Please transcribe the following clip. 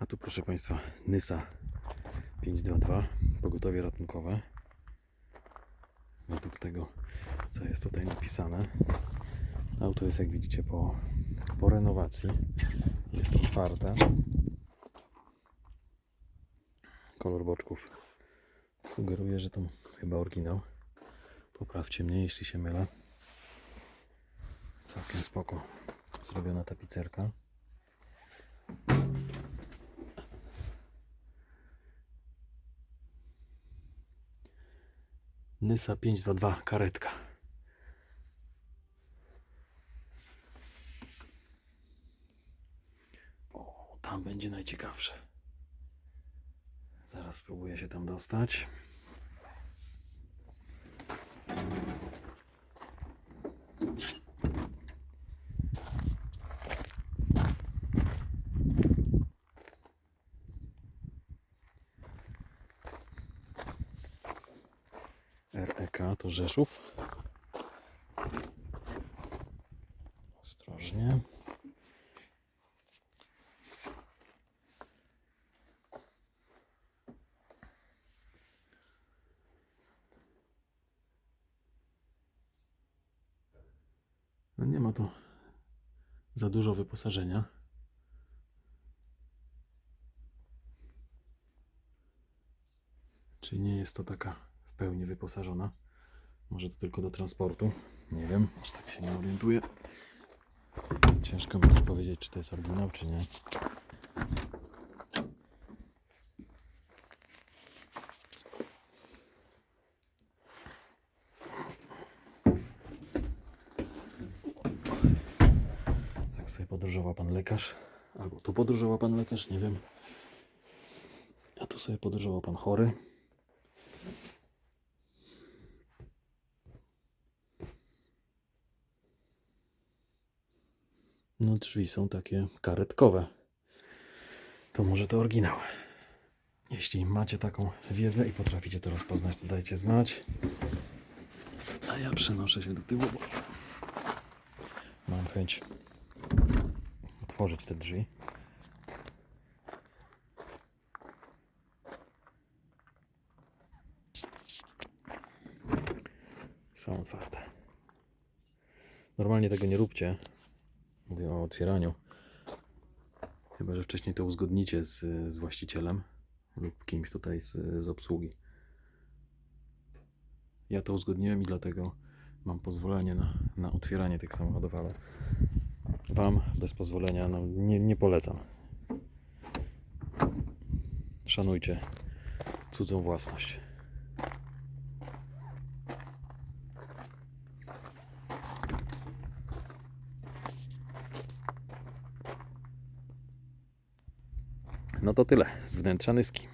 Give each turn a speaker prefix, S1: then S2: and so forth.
S1: A tu proszę Państwa Nysa 522, pogotowie ratunkowe. Według tego, co jest tutaj napisane. Auto jest, jak widzicie, po, po renowacji. Jest otwarte. Kolor boczków sugeruje, że to chyba oryginał. Poprawcie mnie, jeśli się mylę. Całkiem spoko zrobiona tapicerka. Nysa 522 karetka. O, tam będzie najciekawsze. Zaraz spróbuję się tam dostać. REK to Rzeszów. Ostrożnie. No nie ma tu za dużo wyposażenia. Czyli nie jest to taka pełni wyposażona. Może to tylko do transportu. Nie wiem, aż tak się nie orientuję. Ciężko mi też powiedzieć, czy to jest oryginał, czy nie. Tak sobie podróżował pan lekarz. Albo tu podróżował pan lekarz, nie wiem. A tu sobie podróżował pan chory. No drzwi są takie karetkowe. To może to oryginał. Jeśli macie taką wiedzę i potraficie to rozpoznać, to dajcie znać. A ja przenoszę się do tyłu, bo mam chęć otworzyć te drzwi. Są otwarte. Normalnie tego nie róbcie. Mówię o otwieraniu. Chyba, że wcześniej to uzgodnicie z, z właścicielem lub kimś tutaj z, z obsługi. Ja to uzgodniłem i dlatego mam pozwolenie na, na otwieranie tych samochodów, ale Wam bez pozwolenia no, nie, nie polecam. Szanujcie cudzą własność. No to tyle z wnętrza Nyski.